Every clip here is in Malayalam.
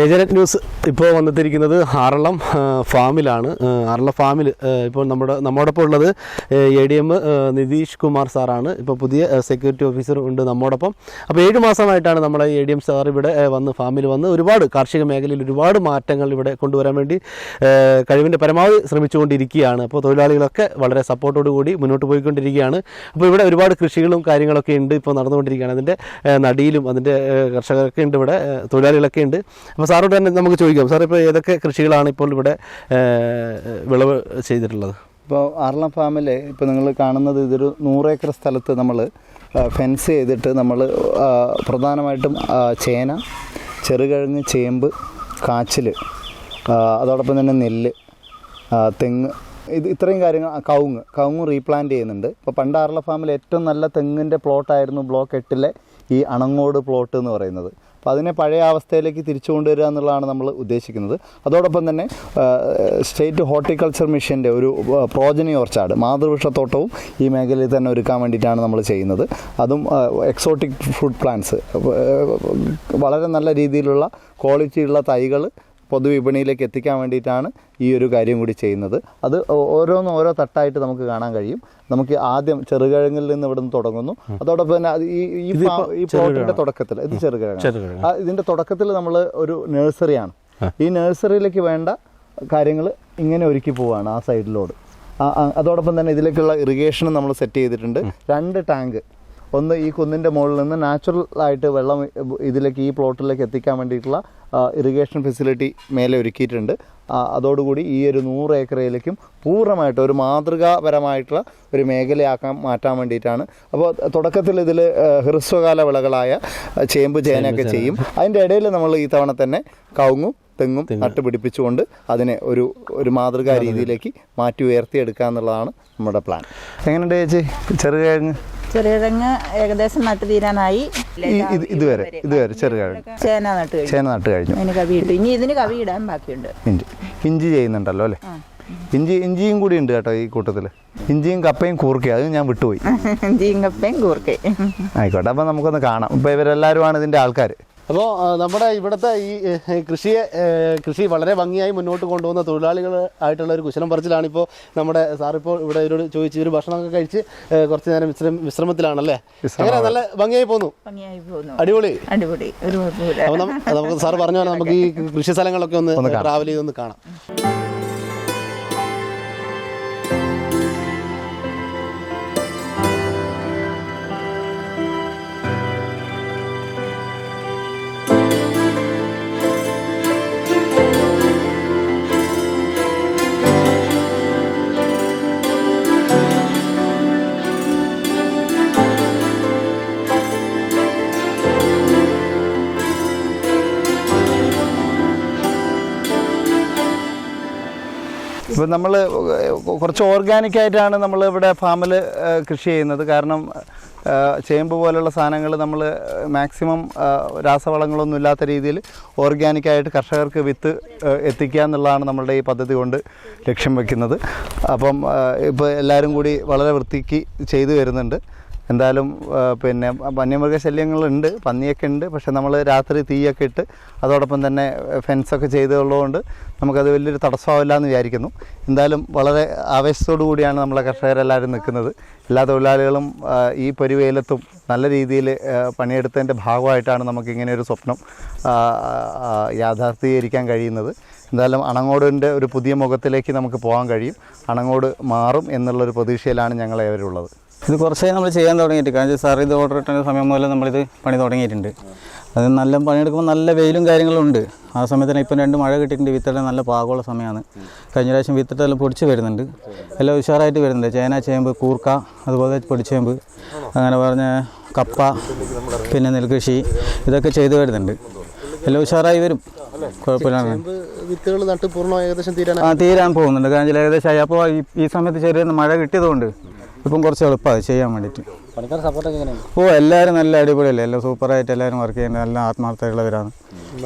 ഏജനറ്റ് ന്യൂസ് ഇപ്പോൾ വന്നെത്തിയിരിക്കുന്നത് ആറളം ഫാമിലാണ്. ആറളം ഫാമിൽ ഇപ്പോൾ നമ്മുടെ നമ്മോടൊപ്പം ഉള്ളത് A D M Nitish Kumar സാറാണ്. ഇപ്പോൾ പുതിയ സെക്യൂരിറ്റി ഓഫീസർ ഉണ്ട് നമ്മോടൊപ്പം. അപ്പോൾ ഏഴ് മാസമായിട്ടാണ് നമ്മുടെ എ ഡി എം സാർ ഇവിടെ വന്ന് ഫാമിൽ വന്ന് ഒരുപാട് കാർഷിക മേഖലയിൽ ഒരുപാട് മാറ്റങ്ങൾ ഇവിടെ കൊണ്ടുവരാൻ വേണ്ടി കഴിവിന്റെ പരമാവധി ശ്രമിച്ചുകൊണ്ടിരിക്കുകയാണ്. അപ്പോൾ തൊഴിലാളികളൊക്കെ വളരെ സപ്പോർട്ടോടു കൂടി മുന്നോട്ട് പോയിക്കൊണ്ടിരിക്കുകയാണ്. അപ്പോൾ ഇവിടെ ഒരുപാട് കൃഷികളും കാര്യങ്ങളൊക്കെ ഉണ്ട് ഇപ്പോൾ നടന്നുകൊണ്ടിരിക്കുകയാണ്. അതിന്റെ നടിയിലും അതിന്റെ കർഷകരൊക്കെ ഉണ്ട് ഇവിടെ തൊഴിലാളികളൊക്കെ ഉണ്ട്. അപ്പോൾ സാറോട് തന്നെ നമുക്ക് ചോദിക്കാം. സാർ ഇപ്പോൾ ഏതൊക്കെ കൃഷികളാണ് ഇപ്പോൾ ഇവിടെ വിളവ് ചെയ്തിട്ടുള്ളത്? ഇപ്പോൾ ആർളം ഫാമിൽ ഇപ്പോൾ നിങ്ങൾ കാണുന്നത് ഇതൊരു നൂറേക്കർ സ്ഥലത്ത് നമ്മൾ ഫെൻസ് ചെയ്തിട്ട് നമ്മൾ പ്രധാനമായിട്ടും ചേന ചെറുകിഴങ്ങ് ചേമ്പ് കാച്ചിൽ അതോടൊപ്പം തന്നെ നെല്ല് തെങ്ങ് ഇത് ഇത്രയും കാര്യങ്ങൾ കവുങ്ങ് കവുങ്ങ് റീപ്ലാന്റ് ചെയ്യുന്നുണ്ട്. ഇപ്പോൾ പണ്ട് ആർല ഫാമിൽ ഏറ്റവും നല്ല തെങ്ങിന്റെ പ്ലോട്ടായിരുന്നു ബ്ലോക്ക് എട്ടിലെ ഈ അണങ്ങോട് പ്ലോട്ട് എന്ന് പറയുന്നത്. അപ്പോൾ അതിനെ പഴയ അവസ്ഥയിലേക്ക് തിരിച്ചു കൊണ്ടുവരിക എന്നുള്ളതാണ് നമ്മൾ ഉദ്ദേശിക്കുന്നത്. അതോടൊപ്പം തന്നെ സ്റ്റേറ്റ് ഹോർട്ടിക്കൾച്ചർ മിഷന്റെ ഒരു പ്രോജനി ഓർച്ചാട് മാതൃവൃക്ഷത്തോട്ടവും ഈ മേഖലയിൽ തന്നെ ഒരുക്കാൻ വേണ്ടിയിട്ടാണ് നമ്മൾ ചെയ്യുന്നത്. അതും എക്സോട്ടിക് ഫുഡ് പ്ലാന്റ്സ് വളരെ നല്ല രീതിയിലുള്ള ക്വാളിറ്റിയുള്ള തൈകൾ പൊതുവിപണിയിലേക്ക് എത്തിക്കാൻ വേണ്ടിയിട്ടാണ് ഈ ഒരു കാര്യം കൂടി ചെയ്യുന്നത്. അത് ഓരോന്ന് ഓരോ തട്ടായിട്ട് നമുക്ക് കാണാൻ കഴിയും. നമുക്ക് ആദ്യം ചെറുകിഴങ്ങിൽ നിന്ന് ഇവിടെ നിന്ന് തുടങ്ങുന്നു അതോടൊപ്പം തന്നെ ഈ ഈ പ്ലോട്ടിന്റെ തുടക്കത്തിൽ ഇത് ചെറുകിഴങ്ങ്. ഇതിന്റെ തുടക്കത്തിൽ നമ്മൾ ഒരു നഴ്സറിയാണ്. ഈ നഴ്സറിയിലേക്ക് വേണ്ട കാര്യങ്ങൾ ഇങ്ങനെ ഒരുക്കി പോവാണ് ആ സൈഡിലോട്. അതോടൊപ്പം തന്നെ ഇതിലേക്കുള്ള ഇറിഗേഷനും നമ്മൾ സെറ്റ് ചെയ്തിട്ടുണ്ട്. രണ്ട് ടാങ്ക് ഒന്ന് ഈ കുന്നിന്റെ മുകളിൽ നിന്ന് നാച്ചുറൽ ആയിട്ട് വെള്ളം ഇതിലേക്ക് ഈ പ്ലോട്ടിലേക്ക് എത്തിക്കാൻ വേണ്ടിയിട്ടുള്ള ഇറിഗേഷൻ ഫെസിലിറ്റി മേലെ ഒരുക്കിയിട്ടുണ്ട്. അതോടുകൂടി ഈ ഒരു നൂറ് ഏക്കറയിലേക്കും പൂർണമായിട്ട് ഒരു മാതൃകാപരമായിട്ടുള്ള ഒരു മേഖലയാക്കാൻ മാറ്റാൻ വേണ്ടിയിട്ടാണ്. അപ്പോൾ തുടക്കത്തിൽ ഇതിൽ ഹ്രസ്വകാല വിളകളായ ചേമ്പ് ചേനയൊക്കെ ചെയ്യും. അതിന്റെ ഇടയിൽ നമ്മൾ ഈ തവണ തന്നെ കവുങ്ങും തെങ്ങും നട്ടുപിടിപ്പിച്ചുകൊണ്ട് അതിനെ ഒരു ഒരു മാതൃകാ രീതിയിലേക്ക് മാറ്റി ഉയർത്തിയെടുക്കുക എന്നുള്ളതാണ് നമ്മുടെ പ്ലാൻ എങ്ങനെയുണ്ട് ചേച്ചി? ചെറുകിഴങ്ങ്? ചെറുകിഴങ്ങ് ഏകദേശം നട്ട് തീരാനായി. ഇതുവരെ ഇതുവരെ. ചെറുകിഴങ്ങ് ചേന നട്ട് കഴിഞ്ഞു. ചേന നട്ട് കഴിഞ്ഞു. അതിന് കവി ഇട്ടു. ഇനി ഇതിന് കവി ഇടാൻ ബാക്കിയുണ്ട്. ഇഞ്ചി. ഇഞ്ചി ചെയ്യുന്നുണ്ടല്ലോ അല്ലേ? ഇഞ്ചി ഇഞ്ചിയും കൂടി ഉണ്ട് കേട്ടോ ഈ കൂട്ടത്തിൽ ഇഞ്ചിയും കപ്പയും കൂർക്കയും അത് ഞാൻ വിട്ടുപോയി. ഇഞ്ചിയും കപ്പയും കൂർക്കയും. ആയിക്കോട്ടെ അപ്പം നമുക്കൊന്ന് കാണാം. ഇപ്പൊ ഇവരെല്ലാരും ആണ് ഇതിന്റെ ആൾക്കാർ അപ്പോൾ നമ്മുടെ ഇവിടുത്തെ ഈ കൃഷിയെ കൃഷി വളരെ ഭംഗിയായി മുന്നോട്ട് കൊണ്ടുപോകുന്ന തൊഴിലാളികൾ ആയിട്ടുള്ള ഒരു കുശലം പറച്ചിലാണ് ഇപ്പോൾ നമ്മുടെ സാറിപ്പോൾ ഇവിടെ ഇവരോട് ചോദിച്ച് ഒരു ഭക്ഷണമൊക്കെ കഴിച്ച് കുറച്ച് നേരം വിശ്രമ വിശ്രമത്തിലാണല്ലേ? അങ്ങനെ നല്ല ഭംഗിയായി പോന്നു? അടിപൊളി? അടിപൊളി. അപ്പോൾ നമുക്ക് സാർ പറഞ്ഞ പോലെ നമുക്ക് ഈ കൃഷി സ്ഥലങ്ങളൊക്കെ ഒന്ന് ട്രാവൽ ചെയ്തൊന്ന് കാണാം. ഇപ്പം നമ്മൾ കുറച്ച് ഓർഗാനിക് ആയിട്ടാണ് നമ്മൾ ഇവിടെ ഫാമിൽ കൃഷി ചെയ്യുന്നത്. കാരണം ചേമ്പ് പോലുള്ള സാധനങ്ങൾ നമ്മൾ മാക്സിമം രാസവളങ്ങളൊന്നും ഇല്ലാത്ത രീതിയിൽ ഓർഗാനിക്കായിട്ട് കർഷകർക്ക് വിത്ത് എത്തിക്കുക എന്നുള്ളതാണ് നമ്മളുടെ ഈ പദ്ധതി കൊണ്ട് ലക്ഷ്യം വെക്കുന്നത്. അപ്പം ഇപ്പോൾ എല്ലാവരും കൂടി വളരെ വൃത്തിക്ക് ചെയ്തു വരുന്നുണ്ട്. എന്തായാലും പിന്നെ വന്യമൃഗശല്യങ്ങളുണ്ട് പന്നിയൊക്കെ ഉണ്ട് പക്ഷെ നമ്മൾ രാത്രി തീയൊക്കെ ഇട്ട് അതോടൊപ്പം തന്നെ ഫെൻസൊക്കെ ചെയ്തുള്ളതുകൊണ്ട് നമുക്കത് വലിയൊരു തടസ്സമാവില്ല എന്ന് വിചാരിക്കുന്നു. എന്തായാലും വളരെ ആവേശത്തോടു കൂടിയാണ് നമ്മളെ കർഷകരെല്ലാവരും നിൽക്കുന്നത്. എല്ലാ തൊഴിലാളികളും ഈ പൊരിവെയിലത്തും നല്ല രീതിയിൽ പണിയെടുത്തതിന്റെ ഭാഗമായിട്ടാണ് നമുക്ക് ഇങ്ങനെ ഒരു സ്വപ്നം യാഥാർത്ഥീകരിക്കാൻ കഴിയുന്നത്. എന്തായാലും അണങ്ങോടിന്റെ ഒരു പുതിയ മുഖത്തിലേക്ക് നമുക്ക് പോകാൻ കഴിയും. അണങ്ങോട് മാറും എന്നുള്ളൊരു പ്രതീക്ഷയിലാണ് ഞങ്ങളേവരുള്ളത്. ഇത് കുറച്ചായി നമ്മൾ ചെയ്യാൻ തുടങ്ങിയിട്ട്. കാരണം സാർ ഇത് ഓർഡർ ഇട്ട സമയം മുതൽ നമ്മളിത് പണി തുടങ്ങിയിട്ടുണ്ട്. അത് നല്ല പണിയെടുക്കുമ്പോൾ നല്ല വെയിലും കാര്യങ്ങളും ഉണ്ട്. ആ സമയത്തിന് ഇപ്പം രണ്ട് മഴ കിട്ടിയിട്ടുണ്ട്. വിത്തിടാൻ നല്ല പാകമുള്ള സമയമാണ് കഴിഞ്ഞ പ്രാവശ്യം വിത്തിട്ടെല്ലാം പൊടിച്ച് വരുന്നുണ്ട്. എല്ലാം ഉഷാറായിട്ട് വരുന്നുണ്ട്. ചേന ചേമ്പ് കൂർക്ക അതുപോലെ പൊടിച്ചേമ്പ് അങ്ങനെ പറഞ്ഞ കപ്പ പിന്നെ നെൽകൃഷി ഇതൊക്കെ ചെയ്തു വരുന്നുണ്ട്. എല്ലാം ഉഷാറായി വരും. കുഴപ്പമില്ലാണ് വിത്തുകൾ നട്ട് പൂർണമായി ഏകദേശം തീരാൻ ആ തീരാൻ പോകുന്നുണ്ട്. കാരണം ഏകദേശം അപ്പോൾ ഈ ഈ സമയത്ത് ചെറിയ മഴ കിട്ടിയതുകൊണ്ട് ഇപ്പം കുറച്ച് എളുപ്പമാണ് ചെയ്യാൻ വേണ്ടിയിട്ട്. പണിക്കാർ സപ്പോർട്ടൊക്കെ എങ്ങനെയാണ്? ഓ എല്ലാവരും നല്ല അടിപൊളിയല്ലേ? എല്ലാം സൂപ്പറായിട്ട് എല്ലാവരും വർക്ക് ചെയ്യുന്നത് നല്ല ആത്മാർത്ഥതയുള്ളവരാണ്.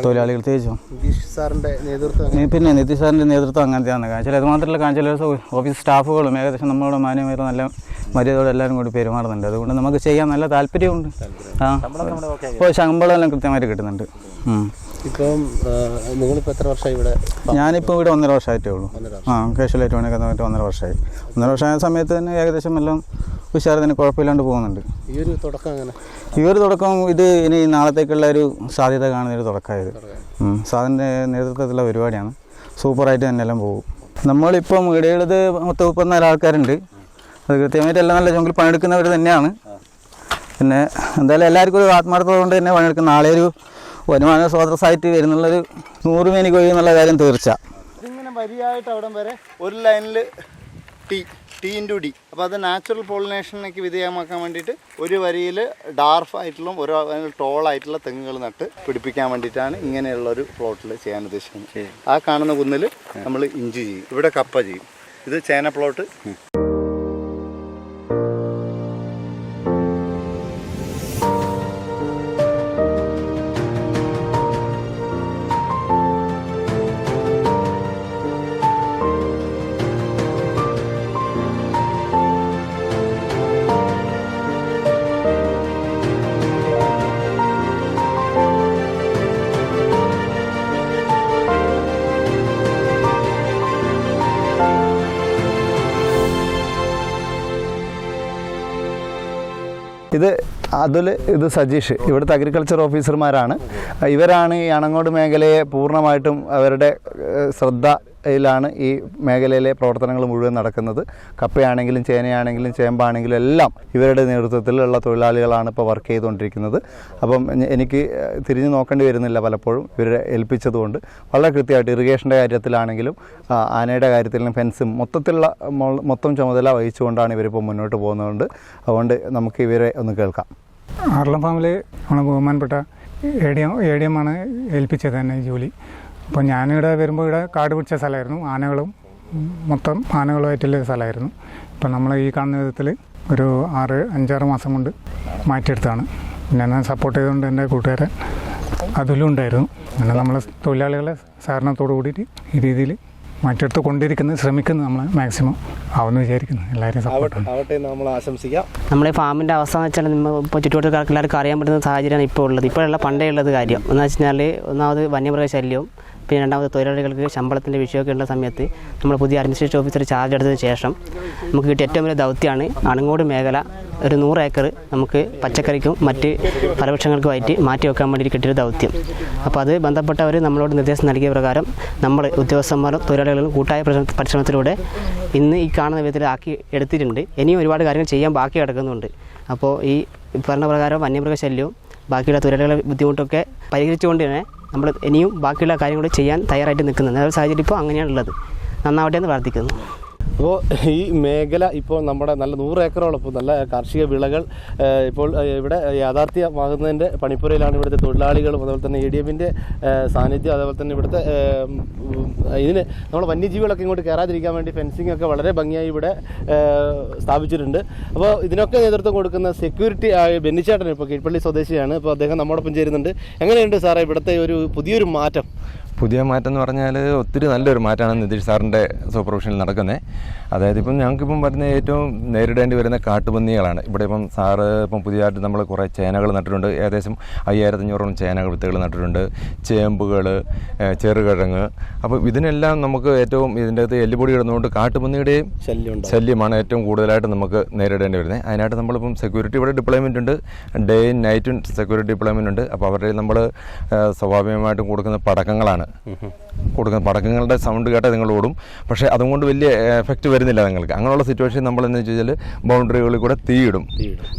തൊഴിലാളികൾ തേച്ചും നിതീഷ് സാറിന്റെ നേതൃത്വം പിന്നെ നിതീഷ് സാറിന്റെ നേതൃത്വം അങ്ങനത്തെയാണ് കാരണം അത് മാത്രമല്ല കാണിച്ചാൽ ഓഫീസ് സ്റ്റാഫുകളും ഏകദേശം നമ്മളോട് മാന്യമായി നല്ല മര്യാദയോടെ എല്ലാവരും കൂടി പെരുമാറുന്നുണ്ട്. അതുകൊണ്ട് നമുക്ക് ചെയ്യാൻ നല്ല താല്പര്യമുണ്ട്. ആ. ഓ ശമ്പളം എല്ലാം കൃത്യമായിട്ട് കിട്ടുന്നുണ്ട്. ഉം. ഇപ്പം നിങ്ങളിപ്പോൾ എത്ര വർഷമായി ഇവിടെ? ഞാനിപ്പോൾ ഇവിടെ ഒന്നര വർഷമായിട്ടേ ഉള്ളൂ. ആ കാഷ്വലായിട്ട് വേണമെങ്കിൽ തന്നിട്ട് ഒന്നര വർഷമായി ഒന്നര വർഷമായ സമയത്ത് തന്നെ ഏകദേശം എല്ലാം ഉഷാർ തന്നെ കുഴപ്പമില്ലാണ്ട് പോകുന്നുണ്ട്. ഈ ഒരു തുടക്കം അങ്ങനെ ഈ ഒരു തുടക്കം ഇത് ഇനി നാളത്തേക്കുള്ള ഒരു സാധ്യത കാണുന്ന ഒരു തുടക്കമായത്. സാറിന്റെ നേതൃത്വത്തിലുള്ള പരിപാടിയാണ്. സൂപ്പറായിട്ട് തന്നെ എല്ലാം പോകും. നമ്മളിപ്പം ഇടയുള്ളത് മൊത്തം മുപ്പത്തിനാല് ആൾക്കാരുണ്ട്. അത് കൃത്യമായിട്ട് എല്ലാം നല്ല ചുങ്കിൽ പണിയെടുക്കുന്നവർ തന്നെയാണ്. പിന്നെ എന്തായാലും എല്ലാവർക്കും ഒരു ആത്മാർത്ഥത കൊണ്ട് തന്നെ പണിയെടുക്കുന്ന നാളെ ഒരു വരുമാന സ്രോതസ്സായിട്ട് വരുന്നുള്ളൊരു നൂറ് മേനി കോഴി എന്നുള്ള കാര്യം തീർച്ച. ഇതിങ്ങനെ വരിയായിട്ട് അവിടം വരെ ഒരു ലൈനിൽ ടീ ടി ഇന്റു ഡി. അപ്പോൾ അത് നാച്ചുറൽ പോളിനേഷനിലേക്ക് വിധേയമാക്കാൻ വേണ്ടിയിട്ട് ഒരു വരിയിൽ ഡാർഫ് ആയിട്ടുള്ള ഒരു ടോളായിട്ടുള്ള തെങ്ങുകൾ നട്ട് പിടിപ്പിക്കാൻ വേണ്ടിയിട്ടാണ് ഇങ്ങനെയുള്ള ഒരു പ്ലോട്ടിൽ ചെയ്യാൻ ഉദ്ദേശിക്കുന്നത്. ആ കാണുന്ന കുന്നിൽ നമ്മൾ ഇഞ്ചി ചെയ്യും. ഇവിടെ കപ്പ ചെയ്യും. ഇത് ചേന പ്ലോട്ട്. ഇത് അതുൽ ഇത് സജീഷ്. ഇവിടുത്തെ അഗ്രികൾച്ചർ ഓഫീസർമാരാണ് ഇവരാണ് ഈ അണങ്ങോട് മേഖലയെ പൂർണമായിട്ടും അവരുടെ ഏഹ്, ശ്രദ്ധയിലാണ് ഈ മേഖലയിലെ പ്രവർത്തനങ്ങൾ മുഴുവൻ നടക്കുന്നത്. കപ്പയാണെങ്കിലും ചേനയാണെങ്കിലും ചേമ്പാണെങ്കിലും എല്ലാം ഇവരുടെ നേതൃത്വത്തിലുള്ള തൊഴിലാളികളാണ് ഇപ്പോൾ വർക്ക് ചെയ്തുകൊണ്ടിരിക്കുന്നത്. അപ്പം എനിക്ക് തിരിഞ്ഞു നോക്കേണ്ടി വരുന്നില്ല പലപ്പോഴും ഇവരെ ഏൽപ്പിച്ചതുകൊണ്ട്. വളരെ കൃത്യമായിട്ട് ഇറിഗേഷന്റെ കാര്യത്തിലാണെങ്കിലും ആനയുടെ കാര്യത്തിലും ഫെൻസും മൊത്തത്തിലുള്ള മൊത്തം ചുമതല വഹിച്ചുകൊണ്ടാണ് ഇവരിപ്പോൾ മുന്നോട്ട് പോകുന്നതുകൊണ്ട്. അതുകൊണ്ട് നമുക്ക് ഇവരെ ഒന്ന് കേൾക്കാം. ആർലം ഫാമിൽ നമ്മളെ ബഹുമാനപ്പെട്ട A D M A D M ആണ് ഏൽപ്പിച്ചത് തന്നെ ജോലി. അപ്പോൾ ഞാനിവിടെ വരുമ്പോൾ ഇവിടെ കാട് പിടിച്ച സ്ഥലമായിരുന്നു. ആനകളും മൊത്തം ആനകളുമായിട്ടുള്ള സ്ഥലമായിരുന്നു. ഇപ്പം നമ്മൾ ഈ കാണുന്ന വിധത്തിൽ ഒരു ആറ് അഞ്ചാറ് മാസം കൊണ്ട് മാറ്റിയെടുത്താണ് പിന്നെ എന്നെ സപ്പോർട്ട് ചെയ്തുകൊണ്ട് എന്റെ കൂട്ടുകാരൻ അതിലും ഉണ്ടായിരുന്നു. അങ്ങനെ നമ്മൾ തൊഴിലാളികളെ സഹകരണത്തോടു കൂടിയിട്ട് ഈ രീതിയിൽ മാറ്റിയെടുത്ത് കൊണ്ടിരിക്കുന്നത് ശ്രമിക്കുന്നു നമ്മൾ മാക്സിമം ആവുമെന്ന് വിചാരിക്കുന്നു. എല്ലാവരും സപ്പോർട്ട് ആവട്ടെ എന്ന് നമ്മൾ ആശംസിക്കാം. നമ്മളെ ഫാമിന്റെ അവസ്ഥ എന്ന് വെച്ചാൽ നമ്മൾ ഇപ്പോൾ ചുറ്റുവട്ടക്കാർക്ക് എല്ലാവർക്കും അറിയാൻ പറ്റുന്ന സാഹചര്യമാണ് ഇപ്പോൾ ഉള്ളത്. ഇപ്പോഴല്ല പണ്ടേ ഉള്ളത് കാര്യം. എന്ന് വെച്ച് കഴിഞ്ഞാൽ ഒന്നാമത് വന്യമൃഗ ശല്യവും പിന്നെ രണ്ടാമത് തൊഴിലാളികൾക്ക് ശമ്പളത്തിന്റെ വിഷയമൊക്കെ ഉള്ള സമയത്ത് നമ്മൾ പുതിയ അഡ്മിനിസ്ട്രേറ്റീവ് ഓഫീസർ ചാർജ് എടുത്തതിന് ശേഷം നമുക്ക് കിട്ടിയ ഏറ്റവും വലിയ ദൗത്യമാണ് അണങ്ങോട് മേഖല ഒരു നൂറ് ഏക്കർ നമുക്ക് പച്ചക്കറിക്കും മറ്റ് ഫലവൃക്ഷങ്ങൾക്കുമായിട്ട് മാറ്റി വെക്കാൻ വേണ്ടി കിട്ടിയൊരു ദൗത്യം. അപ്പോൾ അത് ബന്ധപ്പെട്ടവർ നമ്മളോട് നിർദ്ദേശം നൽകിയ പ്രകാരം നമ്മൾ ഉദ്യോഗസ്ഥന്മാരും തൊഴിലാളികളും കൂട്ടായ പരിശ്രമ- പരിശ്രമത്തിലൂടെ ഇന്ന് ഈ കാണുന്ന വിധത്തിൽ ആക്കി എടുത്തിട്ടുണ്ട്. ഇനിയും ഒരുപാട് കാര്യങ്ങൾ ചെയ്യാൻ ബാക്കി കിടക്കുന്നുണ്ട്. അപ്പോൾ ഈ പറഞ്ഞ പ്രകാരം വന്യമൃഗശല്യവും ബാക്കിയുള്ള തൊഴിലാളികളെ ബുദ്ധിമുട്ടൊക്കെ പരിഹരിച്ചുകൊണ്ട് തന്നെ നമ്മൾ ഇനിയും ബാക്കിയുള്ള കാര്യങ്ങൾ ചെയ്യാൻ തയ്യാറായിട്ട് നിൽക്കുന്നത്. സാഹചര്യം ഇപ്പോൾ അങ്ങനെയാണുള്ളത്. നന്നാവട്ടെ എന്ന് പ്രാർത്ഥിക്കുന്നു. അപ്പോൾ ഈ മേഖല ഇപ്പോൾ നമ്മുടെ നല്ല നൂറ് ഏക്കറോളം ഇപ്പോൾ നല്ല കാർഷിക വിളകൾ ഇപ്പോൾ ഇവിടെ യാഥാർത്ഥ്യമാകുന്നതിന്റെ പണിപ്പുരയിലാണ് ഇവിടുത്തെ തൊഴിലാളികളും അതുപോലെ തന്നെ എ ഡി എഫിന്റെ സാന്നിധ്യം അതുപോലെ തന്നെ ഇവിടുത്തെ ഇതിന് നമ്മൾ വന്യജീവികളൊക്കെ ഇങ്ങോട്ട് കയറാതിരിക്കാൻ വേണ്ടി ഫെൻസിംഗ് ഒക്കെ വളരെ ഭംഗിയായി ഇവിടെ സ്ഥാപിച്ചിട്ടുണ്ട്. അപ്പോൾ ഇതിനൊക്കെ നേതൃത്വം കൊടുക്കുന്ന സെക്യൂരിറ്റി ആയ ബെന്നിച്ചേട്ടൻ ഇപ്പോൾ കീഴ്പള്ളി സ്വദേശിയാണ്. അപ്പോൾ അദ്ദേഹം നമ്മോടൊപ്പം ചേരുന്നുണ്ട്. എങ്ങനെയുണ്ട് സാറേ ഇവിടുത്തെ ഒരു പുതിയൊരു മാറ്റം? പുതിയ മാറ്റം എന്ന് പറഞ്ഞാൽ ഒത്തിരി നല്ലൊരു മാറ്റമാണ് നിതീഷ് സാറിന്റെ സൂപ്പർവിഷനിൽ നടക്കുന്നത്. അതായത് ഇപ്പം ഞങ്ങൾക്കിപ്പം വരുന്ന ഏറ്റവും നേരിടേണ്ടി വരുന്ന കാട്ടുപന്നികളാണ്. ഇവിടെ ഇപ്പം സാറ് ഇപ്പം പുതിയതായിട്ട് നമ്മൾ കുറേ ചേനകൾ നട്ടിട്ടുണ്ട്. ഏകദേശം അയ്യായിരത്തഞ്ഞൂറോളം ചേന വിത്തുകൾ നട്ടിട്ടുണ്ട്. ചേമ്പുകൾ ചെറുകിഴങ്ങ്. അപ്പോൾ ഇതിനെല്ലാം നമുക്ക് ഏറ്റവും ഇതിന്റെ അകത്ത് എല്ലുപൊടി ഇടുന്നതുകൊണ്ട് കാട്ടുപന്നിയുടെയും ശല്യമാണ് ഏറ്റവും കൂടുതലായിട്ട് നമുക്ക് നേരിടേണ്ടി വരുന്നത്. അതിനായിട്ട് നമ്മളിപ്പം സെക്യൂരിറ്റി ഇവിടെ ഡിപ്ലോയ്മെന്റ് ഉണ്ട്. ഡേയും നൈറ്റും സെക്യൂരിറ്റി ഡിപ്ലോയ്മെന്റ് ഉണ്ട്. അപ്പോൾ അവരുടെ നമ്മൾ സ്വാഭാവികമായിട്ടും കൊടുക്കുന്ന പടക്കങ്ങളാണ്. കൊടുക്കുന്ന പടക്കങ്ങളുടെ സൗണ്ട് കേട്ടേ നിങ്ങൾ ഓടും. പക്ഷേ അതുകൊണ്ട് വലിയ എഫക്റ്റ് വരുന്നില്ല നിങ്ങൾക്ക്. അങ്ങനെയുള്ള സിറ്റുവേഷൻ നമ്മൾ എന്ന് വെച്ച് കഴിഞ്ഞാൽ ബൗണ്ടറികളിൽ കൂടെ തീയിടും.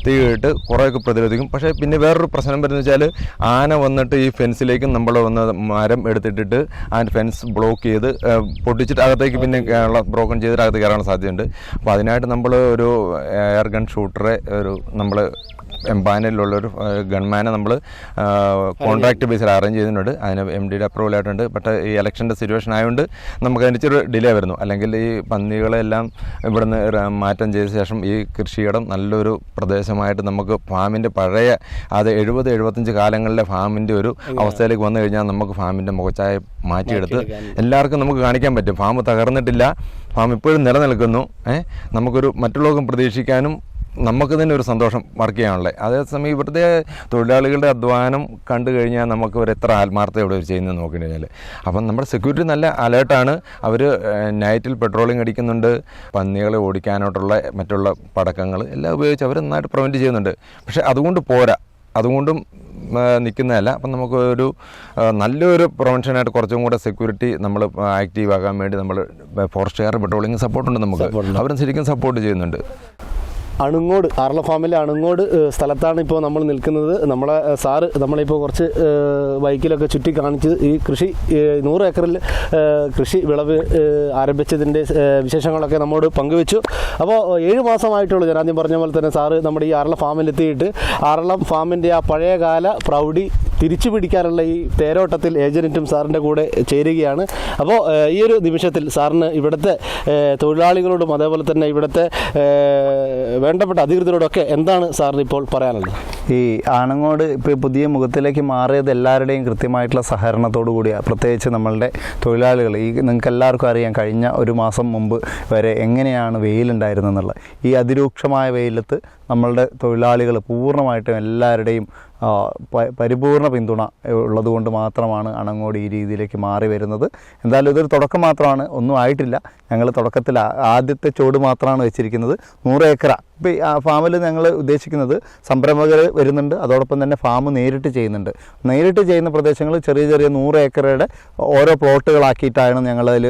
തീയിട്ട് കുറേയൊക്കെ പ്രതിരോധിക്കും. പക്ഷേ പിന്നെ വേറൊരു പ്രശ്നം വരുന്നത് വെച്ചാൽ ആന വന്നിട്ട് ഈ ഫെൻസിലേക്കും നമ്മൾ വന്ന് മരം എടുത്തിട്ടിട്ട് ആ ഫെൻസ് ബ്ലോക്ക് ചെയ്ത് പൊട്ടിച്ചിട്ട് അകത്തേക്ക് പിന്നെ ബ്രോക്കൺ ചെയ്തിട്ട് അകത്ത് കയറാനുള്ള സാധ്യതയുണ്ട്. അപ്പോൾ അതിനായിട്ട് നമ്മൾ ഒരു എയർ ഗൺ ഷൂട്ടറെ ഒരു നമ്മൾ എംപാനലിലുള്ളൊരു ഗൺമാനെ നമ്മൾ കോൺട്രാക്ട് ബേസിൽ അറേഞ്ച് ചെയ്തിട്ടുണ്ട്. അതിന് എം ഡിയുടെ അപ്രൂവൽ ആയിട്ടുണ്ട്. ബട്ട് ഈ ഇലക്ഷന്റെ സിറ്റുവേഷൻ ആയതുകൊണ്ട് നമുക്ക് അതിന് ഇച്ചിരി ഡിലേ വരുന്നു. അല്ലെങ്കിൽ ഈ പന്നികളെല്ലാം ഇവിടുന്ന് മാറ്റം ചെയ്ത ശേഷം ഈ കൃഷിയിടം നല്ലൊരു പ്രദേശമായിട്ട് നമുക്ക് ഫാമിന്റെ പഴയ അത് എഴുപത് എഴുപത്തഞ്ച് കാലങ്ങളിലെ ഫാമിന്റെ ഒരു അവസ്ഥയിലേക്ക് വന്നു കഴിഞ്ഞാൽ നമുക്ക് ഫാമിന്റെ മുഖച്ചായ മാറ്റിയെടുത്ത് എല്ലാവർക്കും നമുക്ക് കാണിക്കാൻ പറ്റും. ഫാം തകർന്നിട്ടില്ല. ഫാം ഇപ്പോഴും നിലനിൽക്കുന്നു. ഏഹ് നമുക്കൊരു മറ്റുള്ളവർക്കും പ്രതീക്ഷിക്കാനും നമുക്ക് തന്നെ ഒരു സന്തോഷം വർക്ക് ചെയ്യാനുള്ളത് അതേസമയം ഇവിടുത്തെ തൊഴിലാളികളുടെ അധ്വാനം കണ്ടു കഴിഞ്ഞാൽ നമുക്ക് ഒരു എത്ര ആത്മാർത്ഥത ഇവിടെ ചെയ്യുന്നത് നോക്കി കഴിഞ്ഞാൽ അപ്പം നമ്മുടെ സെക്യൂരിറ്റി നല്ല അലേർട്ടാണ് അവർ നൈറ്റിൽ പെട്രോളിങ് അടിക്കുന്നുണ്ട്. പന്നികളെ ഓടിക്കാനായിട്ടുള്ള മറ്റുള്ള പടക്കങ്ങൾ എല്ലാം ഉപയോഗിച്ച് അവർ നന്നായിട്ട് പ്രിവെന്റ് ചെയ്യുന്നുണ്ട്. പക്ഷേ അതുകൊണ്ട് പോരാ. അതുകൊണ്ടും നിൽക്കുന്നതല്ല അപ്പം നമുക്ക് ഒരു നല്ലൊരു പ്രൊവൻഷനായിട്ട് കുറച്ചും കൂടെ സെക്യൂരിറ്റി നമ്മൾ ആക്റ്റീവ് ആകാൻ വേണ്ടി നമ്മൾ ഫോറസ്റ്റ് കെയർ പെട്രോളിംഗ് സപ്പോർട്ടുണ്ട് നമുക്ക്. അവരും ശരിക്കും സപ്പോർട്ട് ചെയ്യുന്നുണ്ട്. അണുങ്ങോട് ആർല ഫാമിലെ അണുങ്ങോട് സ്ഥലത്താണ് ഇപ്പോൾ നമ്മൾ നിൽക്കുന്നത്. നമ്മളെ സാറ് നമ്മളിപ്പോൾ കുറച്ച് ബൈക്കിലൊക്കെ ചുറ്റി കാണിച്ച് ഈ കൃഷി നൂറ് ഏക്കറിൽ കൃഷി വിളവ് ആരംഭിച്ചതിന്റെ വിശേഷങ്ങളൊക്കെ നമ്മോട് പങ്കുവെച്ചു. അപ്പോൾ ഏഴ് മാസമായിട്ടുള്ളൂ ഞാൻ ആദ്യം പറഞ്ഞ പോലെ തന്നെ സാറ് നമ്മുടെ ഈ ആറളം ഫാമിലെത്തിയിട്ട്. ആറളം ഫാമിന്റെ ആ പഴയകാല പ്രൗഢി തിരിച്ചു പിടിക്കാനുള്ള ഈ തേരോട്ടത്തിൽ ഏജന്റും സാറിന്റെ കൂടെ ചേരുകയാണ്. അപ്പോൾ ഈ ഒരു നിമിഷത്തിൽ സാറിന് ഇവിടുത്തെ തൊഴിലാളികളോടും അതേപോലെ തന്നെ ഇവിടുത്തെ വേണ്ടപ്പെട്ട അധികൃതരോടൊക്കെ എന്താണ് സാറിന് ഇപ്പോൾ പറയാനുള്ളത്? ഈ ആണങ്ങോട് ഇപ്പോൾ പുതിയ മുഖത്തിലേക്ക് മാറിയത് എല്ലാവരുടെയും കൃത്യമായിട്ടുള്ള സഹകരണത്തോടു കൂടിയാണ് പ്രത്യേകിച്ച് നമ്മളുടെ തൊഴിലാളികൾ. ഈ നിങ്ങൾക്ക് എല്ലാവർക്കും അറിയാം കഴിഞ്ഞ ഒരു മാസം മുമ്പ് വരെ എങ്ങനെയാണ് വെയിലുണ്ടായിരുന്നെന്നുള്ളത് ഈ അതിരൂക്ഷമായ വെയിലത്ത് നമ്മളുടെ തൊഴിലാളികൾ പൂർണമായിട്ടും എല്ലാവരുടെയും പരിപൂർണ പിന്തുണ ഉള്ളതുകൊണ്ട് മാത്രമാണ് അണങ്ങോട് ഈ രീതിയിലേക്ക് മാറി വരുന്നത്. എന്തായാലും ഇതൊരു തുടക്കം മാത്രമാണ്. ഒന്നും ആയിട്ടില്ല. ഞങ്ങൾ തുടക്കത്തിൽ ആദ്യത്തെ ചുവട് മാത്രമാണ് വെച്ചിരിക്കുന്നത്. നൂറ് ഏക്കറ. ഇപ്പോൾ ഫാമിൽ ഞങ്ങൾ ഉദ്ദേശിക്കുന്നത് സംരംഭകർ വരുന്നുണ്ട്. അതോടൊപ്പം തന്നെ ഫാം നേരിട്ട് ചെയ്യുന്നുണ്ട്. നേരിട്ട് ചെയ്യുന്ന പ്രദേശങ്ങൾ ചെറിയ ചെറിയ നൂറ് ഏക്കറയുടെ ഓരോ പ്ലോട്ടുകളാക്കിയിട്ടാണ് ഞങ്ങളതിൽ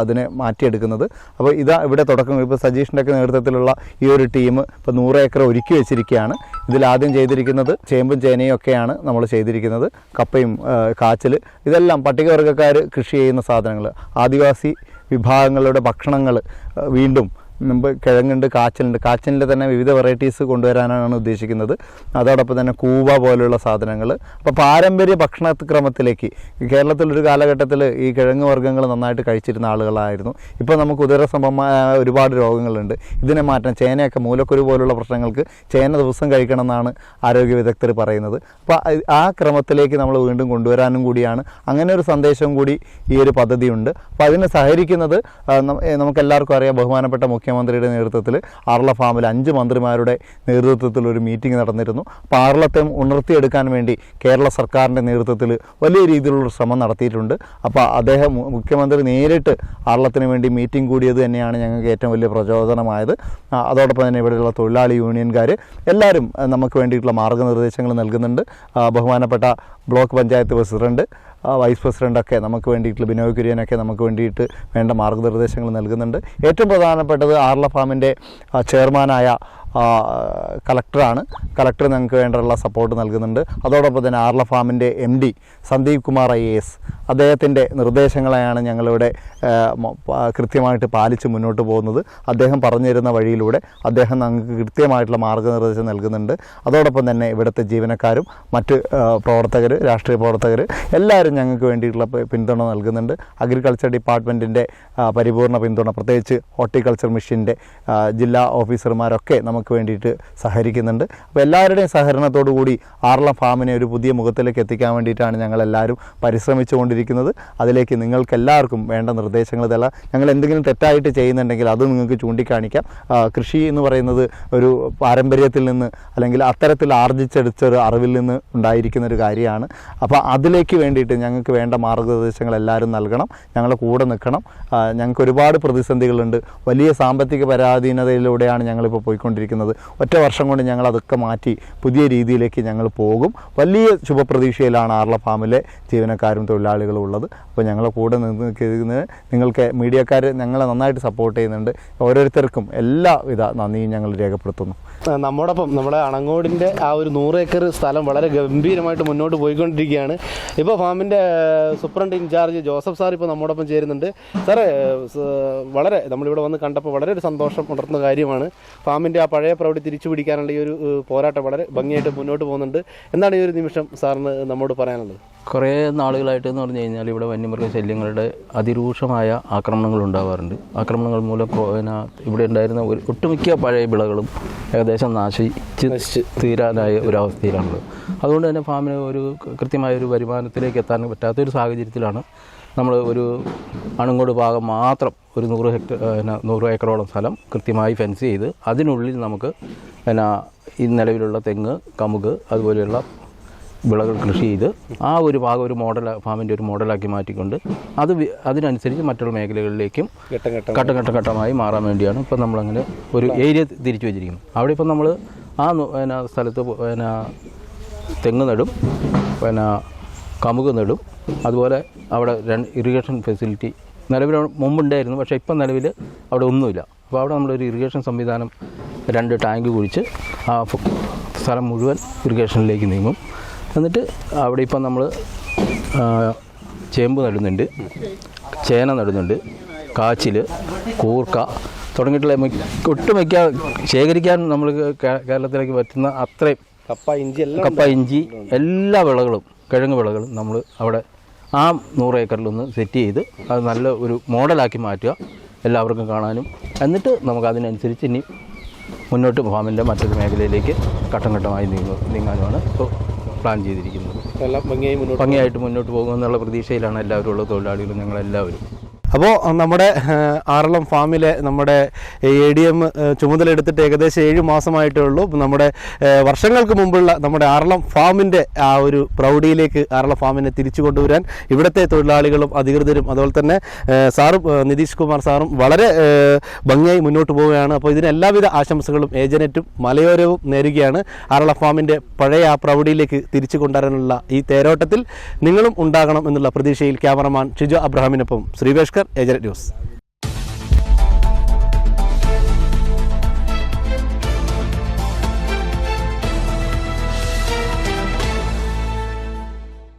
അതിനെ മാറ്റിയെടുക്കുന്നത്. അപ്പോൾ ഇതാ ഇവിടെ തുടക്കം. ഇപ്പോൾ സജീഷിന്റെ ഒക്കെ നേതൃത്വത്തിലുള്ള ഈ ഒരു ടീം ഇപ്പോൾ നൂറ് ഏക്കർ ഒരുക്കി വെച്ചിരിക്കുകയാണ്. ഇതിലാദ്യം ചെയ്തിരിക്കുന്നത് ചേമ്പും ചേനയും ഒക്കെയാണ് നമ്മൾ ചെയ്തിരിക്കുന്നത്. കപ്പയും കാച്ചിൽ. ഇതെല്ലാം പട്ടികവർഗക്കാർ കൃഷി ചെയ്യുന്ന സാധനങ്ങൾ. ആദിവാസി വിഭാഗങ്ങളുടെ ഭക്ഷണങ്ങൾ വീണ്ടും മുമ്പ് കിഴങ്ങുണ്ട് കാച്ചലുണ്ട്. കാച്ചിലിന്റെ തന്നെ വിവിധ വെറൈറ്റീസ് കൊണ്ടുവരാനാണ് ഉദ്ദേശിക്കുന്നത്. അതോടൊപ്പം തന്നെ കൂവ പോലുള്ള സാധനങ്ങൾ. അപ്പോൾ പാരമ്പര്യ ഭക്ഷണക്രമത്തിലേക്ക് ക്രമത്തിലേക്ക് കേരളത്തിലൊരു കാലഘട്ടത്തിൽ ഈ കിഴങ്ങ് വർഗങ്ങൾ നന്നായിട്ട് കഴിച്ചിരുന്ന ആളുകളായിരുന്നു. ഇപ്പോൾ നമുക്ക് ഉദര സംബന്ധമായ ഒരുപാട് രോഗങ്ങളുണ്ട്. ഇതിനെ മാറ്റാൻ ചേനയൊക്കെ മൂലക്കുരു പോലുള്ള പ്രശ്നങ്ങൾക്ക് ചേന ദിവസം കഴിക്കണമെന്നാണ് ആരോഗ്യ വിദഗ്ധർ പറയുന്നത്. അപ്പോൾ ആ ക്രമത്തിലേക്ക് നമ്മൾ വീണ്ടും കൊണ്ടുവരാനും കൂടിയാണ്. അങ്ങനെ ഒരു സന്ദേശം കൂടി ഈ ഒരു പദ്ധതിയുണ്ട്. അപ്പോൾ അതിനെ സഹകരിക്കുന്നത് നമുക്കെല്ലാവർക്കും അറിയാം. ബഹുമാനപ്പെട്ട മുഖ്യമന്ത്രിയുടെ നേതൃത്വത്തിൽ ആർള ഫാമിൽ അഞ്ച് മന്ത്രിമാരുടെ നേതൃത്വത്തിൽ ഒരു മീറ്റിംഗ് നടന്നിരുന്നു. അപ്പോൾ ആർളത്തെ ഉണർത്തിയെടുക്കാൻ വേണ്ടി കേരള സർക്കാരിന്റെ നേതൃത്വത്തിൽ വലിയ രീതിയിലുള്ള ശ്രമം നടത്തിയിട്ടുണ്ട്. അപ്പോൾ അദ്ദേഹം മുഖ്യമന്ത്രി നേരിട്ട് ആർളത്തിന് വേണ്ടി മീറ്റിംഗ് കൂടിയത് തന്നെയാണ് ഞങ്ങൾക്ക് ഏറ്റവും വലിയ പ്രചോദനമായത്. അതോടൊപ്പം തന്നെ ഇവിടെയുള്ള തൊഴിലാളി യൂണിയൻകാർ എല്ലാവരും നമുക്ക് വേണ്ടിയിട്ടുള്ള മാർഗനിർദ്ദേശങ്ങൾ നൽകുന്നുണ്ട്. ബഹുമാനപ്പെട്ട ബ്ലോക്ക് പഞ്ചായത്ത് പ്രസിഡന്റ് വൈസ് പ്രസിഡന്റൊക്കെ നമുക്ക് വേണ്ടിയിട്ട് ബിനോയ് കുര്യനൊക്കെ നമുക്ക് വേണ്ടിയിട്ട് വേണ്ട മാർഗനിർദ്ദേശങ്ങൾ നൽകുന്നുണ്ട്. ഏറ്റവും പ്രധാനപ്പെട്ടത് ആർല ഫാമിന്റെ ചെയർമാനായ ആ, കളക്ടർ ഞങ്ങൾക്ക് വേണ്ടിയുള്ള സപ്പോർട്ട് നൽകുന്നുണ്ട്. അതോടൊപ്പം തന്നെ ആർല ഫാമിന്റെ M D Sandeep Kumar I S അദ്ദേഹത്തിന്റെ നിർദ്ദേശങ്ങളെയാണ് ഞങ്ങളിവിടെ കൃത്യമായിട്ട് പാലിച്ച് മുന്നോട്ട് പോകുന്നത്. അദ്ദേഹം പറഞ്ഞു തരുന്ന വഴിയിലൂടെ അദ്ദേഹം ഞങ്ങൾക്ക് കൃത്യമായിട്ടുള്ള മാർഗനിർദ്ദേശം നൽകുന്നുണ്ട്. അതോടൊപ്പം തന്നെ ഇവിടുത്തെ ജീവനക്കാരും മറ്റ് പ്രവർത്തകർ രാഷ്ട്രീയ പ്രവർത്തകർ എല്ലാവരും ഞങ്ങൾക്ക് വേണ്ടിയിട്ടുള്ള പിന്തുണ നൽകുന്നുണ്ട്. അഗ്രികൾച്ചർ ഡിപ്പാർട്ട്മെന്റിന്റെ പരിപൂർണ പിന്തുണ പ്രത്യേകിച്ച് ഹോർട്ടിക്കൾച്ചർ മിഷന്റെ ജില്ലാ ഓഫീസർമാരൊക്കെ നമുക്ക് വേണ്ടിയിട്ട് സഹകരിക്കുന്നുണ്ട്. അപ്പോൾ എല്ലാവരുടെയും സഹകരണത്തോടു കൂടി ആർല ഫാമിനെ ഒരു പുതിയ മുഖത്തിലേക്ക് എത്തിക്കാൻ വേണ്ടിയിട്ടാണ് ഞങ്ങളെല്ലാവരും പരിശ്രമിച്ചുകൊണ്ടിരിക്കുന്നത്. അതിലേക്ക് നിങ്ങൾക്ക് എല്ലാവർക്കും വേണ്ട നിർദ്ദേശങ്ങൾ തരാം. ഞങ്ങൾ എന്തെങ്കിലും തെറ്റായിട്ട് ചെയ്യുന്നുണ്ടെങ്കിൽ അത് നിങ്ങൾക്ക് ചൂണ്ടിക്കാണിക്കാം. കൃഷി എന്ന് പറയുന്നത് ഒരു പാരമ്പര്യത്തിൽ നിന്ന് അല്ലെങ്കിൽ അത്തരത്തിൽ ആർജിച്ചെടുത്ത ഒരു അറിവിൽ നിന്ന് ഉണ്ടായിരിക്കുന്ന ഒരു കാര്യമാണ്. അപ്പോൾ അതിലേക്ക് വേണ്ടിയിട്ട് ഞങ്ങൾക്ക് വേണ്ട മാർഗനിർദ്ദേശങ്ങൾ എല്ലാവരും നൽകണം. ഞങ്ങളെ കൂടെ നിൽക്കണം. ഞങ്ങൾക്ക് ഒരുപാട് പ്രതിസന്ധികളുണ്ട്. വലിയ സാമ്പത്തിക പരാധീനതയിലൂടെയാണ് ഞങ്ങളിപ്പോൾ പോയിക്കൊണ്ടിരിക്കുന്നത്. ഒറ്റ വർഷം കൊണ്ട് ഞങ്ങൾ അതൊക്കെ മാറ്റി പുതിയ രീതിയിലേക്ക് ഞങ്ങൾ പോകും. വലിയ ശുഭപ്രതീക്ഷയിലാണ് ആർല ഫാമിലെ ജീവനക്കാരും തൊഴിലാളികളും ഉള്ളത്. അപ്പോൾ ഞങ്ങളെ കൂടെ നിൽക്കുന്നത് നിങ്ങൾക്ക് മീഡിയക്കാർ ഞങ്ങളെ നന്നായിട്ട് സപ്പോർട്ട് ചെയ്യുന്നുണ്ട്. ഓരോരുത്തർക്കും എല്ലാവിധ നന്ദിയും ഞങ്ങൾ രേഖപ്പെടുത്തുന്നു. നമ്മോടൊപ്പം നമ്മുടെ അണങ്ങോടിന്റെ ആ ഒരു നൂറ് ഏക്കർ സ്ഥലം വളരെ ഗംഭീരമായിട്ട് മുന്നോട്ട് പോയിക്കൊണ്ടിരിക്കുകയാണ്. ഇപ്പോൾ ഫാമിന്റെ സൂപ്രണ്ട് ഇൻചാർജ് ജോസഫ് സാർ ഇപ്പോൾ നമ്മോടൊപ്പം ചേരുന്നുണ്ട്. സാറേ വളരെ നമ്മളിവിടെ വന്ന് കണ്ടപ്പോൾ വളരെ ഒരു സന്തോഷം ഉണർത്തുന്ന കാര്യമാണ്. ഫാമിന്റെ ആ പഴയ പ്രൗഢി തിരിച്ചു പിടിക്കാനുള്ള ഈ ഒരു പോരാട്ടം വളരെ ഭംഗിയായിട്ട് മുന്നോട്ട് പോകുന്നുണ്ട്. എന്താണ് ഈ ഒരു നിമിഷം സാറിന് നമ്മോട് പറയാനുള്ളത്? കുറേ നാളുകളായിട്ട് എന്ന് പറഞ്ഞു കഴിഞ്ഞാൽ ഇവിടെ വന്യമൃഗ ശല്യങ്ങളുടെ അതിരൂക്ഷമായ ആക്രമണങ്ങൾ ഉണ്ടാവാറുണ്ട്. ആക്രമണങ്ങൾ മൂലം ഇവിടെ ഉണ്ടായിരുന്ന ഒരു ഒട്ടുമിക്ക പഴയ വിളകളും ഏകദേശം നാശിച്ച്. തീരാനായ ഒരു അവസ്ഥയിലാണുള്ളത്. അതുകൊണ്ട് തന്നെ ഫാമിന് ഒരു കൃത്യമായ ഒരു വരുമാനത്തിലേക്ക് എത്താൻ പറ്റാത്ത ഒരു സാഹചര്യത്തിലാണ് നമ്മൾ ഒരു അണുങ്കോട് ഭാഗം മാത്രം ഒരു നൂറ് ഹെക്ടർ പിന്നെ നൂറ് ഏക്കറോളം സ്ഥലം കൃത്യമായി ഫെൻസ് ചെയ്ത് അതിനുള്ളിൽ നമുക്ക് പിന്നെ ഈ നിലവിലുള്ള തെങ്ങ് കമുക് അതുപോലെയുള്ള വിളകൾ കൃഷി ചെയ്ത് ആ ഒരു ഭാഗം ഒരു മോഡൽ ഫാമിന്റെ ഒരു മോഡലാക്കി മാറ്റിക്കൊണ്ട് അത് അതിനനുസരിച്ച് മറ്റുള്ള മേഖലകളിലേക്കും ഘട്ടം ഘട്ടം ഘട്ടം ഘട്ടം ഘട്ടമായി മാറാൻ വേണ്ടിയാണ് ഇപ്പം നമ്മളങ്ങനെ ഒരു ഏരിയ തിരിച്ചു വെച്ചിരിക്കുന്നത്. അവിടെ ഇപ്പം നമ്മൾ ആ എന്നാ പിന്നെ സ്ഥലത്ത് എന്നാ പിന്നെ തെങ്ങ് നടും. പിന്നെ കമുക് നടും. അതുപോലെ അവിടെ രണ്ട് ഇറിഗേഷൻ ഫെസിലിറ്റി നിലവിൽ മുമ്പുണ്ടായിരുന്നു പക്ഷേ ഇപ്പം നിലവിൽ അവിടെ ഒന്നുമില്ല. അപ്പോൾ അവിടെ നമ്മളൊരു ഇറിഗേഷൻ സംവിധാനം രണ്ട് ടാങ്ക് കുഴിച്ച് ആ സ്ഥലം മുഴുവൻ ഇറിഗേഷനിലേക്ക് നീങ്ങും. എന്നിട്ട് അവിടെ ഇപ്പം നമ്മൾ ചേമ്പ് നടുന്നുണ്ട് ചേന നടുന്നുണ്ട് കാച്ചിൽ കൂർക്ക തുടങ്ങിയിട്ടുള്ള മിക്ക- ഒട്ടുമിക്ക ശേഖരിക്കാൻ നമ്മൾ കേരളത്തിലേക്ക് പറ്റുന്ന അത്രയും കപ്പ ഇഞ്ചി കപ്പ ഇഞ്ചി എല്ലാ വിളകളും കിഴങ്ങ് വിളകൾ നമ്മൾ അവിടെ ആ നൂറ് ഏക്കറിലൊന്ന് സെറ്റ് ചെയ്ത് അത് നല്ല ഒരു മോഡലാക്കി മാറ്റുക എല്ലാവർക്കും കാണാനും. എന്നിട്ട് നമുക്ക് അതിനനുസരിച്ച് ഇനി മുന്നോട്ട് ഫാമിന്റെ മറ്റൊരു മേഖലയിലേക്ക് ഘട്ടം ഘട്ടമായി നീങ്ങുക നീങ്ങാനുമാണ്. ഇപ്പോൾ പ്ലാൻ ചെയ്തിരിക്കുന്നത്. എല്ലാം ഭംഗിയായി മുന്നോട്ട് ഭംഗിയായിട്ട് മുന്നോട്ട് പോകുമെന്നുള്ള പ്രതീക്ഷയിലാണ് എല്ലാവരും ഉള്ള തൊഴിലാളികളും ഞങ്ങളെല്ലാവരും. അപ്പോൾ നമ്മുടെ ആറളം ഫാമിലെ നമ്മുടെ എ ഡി എം ചുമതല എടുത്തിട്ട് ഏകദേശം ഏഴ് മാസമായിട്ടേ ഉള്ളൂ. നമ്മുടെ വർഷങ്ങൾക്ക് മുമ്പുള്ള നമ്മുടെ ആറളം ഫാമിന്റെ ആ ഒരു പ്രൗഢിയിലേക്ക് ആറളം ഫാമിനെ തിരിച്ചു കൊണ്ടുവരാൻ ഇവിടുത്തെ തൊഴിലാളികളും അധികൃതരും അതുപോലെ തന്നെ സാറും നിതീഷ് കുമാർ സാറും വളരെ ഭംഗിയായി മുന്നോട്ട് പോവുകയാണ്. അപ്പോൾ ഇതിന് എല്ലാവിധ ആശംസകളും ഏജനറ്റും മലയോരവും നേരുകയാണ് ആറള ഫാമിന്റെ പഴയ ആ പ്രൗഢിയിലേക്ക് തിരിച്ചു കൊണ്ടുവരാനുള്ള ഈ തേരോട്ടത്തിൽ നിങ്ങളും ഉണ്ടാകണം എന്നുള്ള പ്രതീക്ഷയിൽ ക്യാമറമാൻ ഷിജോ അബ്രഹാമിനൊപ്പം ശ്രീവേഷ്കർ. ഏജനറ്റ് ന്യൂസ്